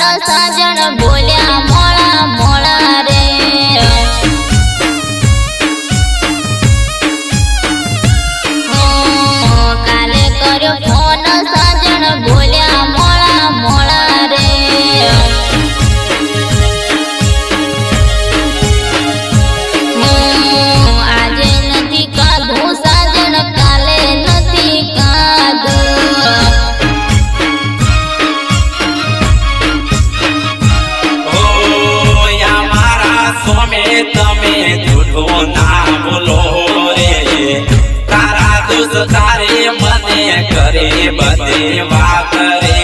સાજણ બોલ્યા મોળા કરે બધી વાત રે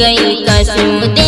गई कसम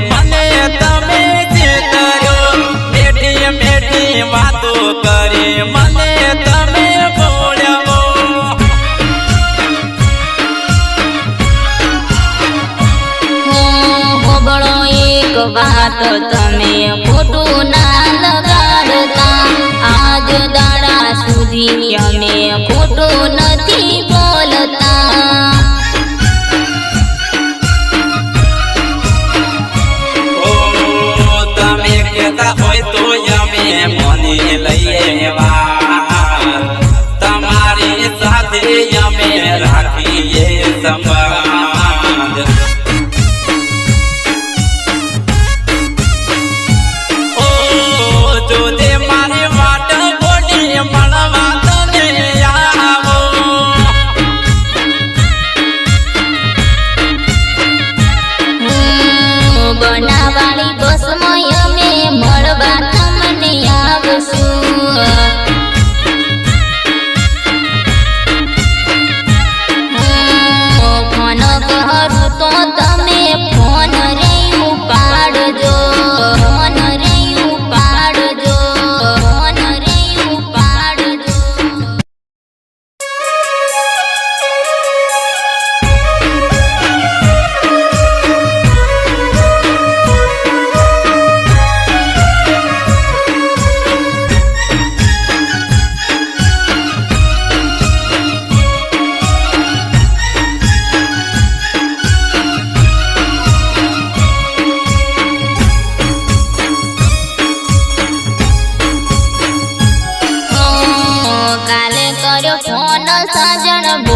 મને તમે ચેતરો બેઠી બેઠી વાતો કરી. મને તમે બોલવો હોબળો એક વાત તમે ખોટું ના લગાડતા. આજ દાડા સુધી અમે massage on a boat.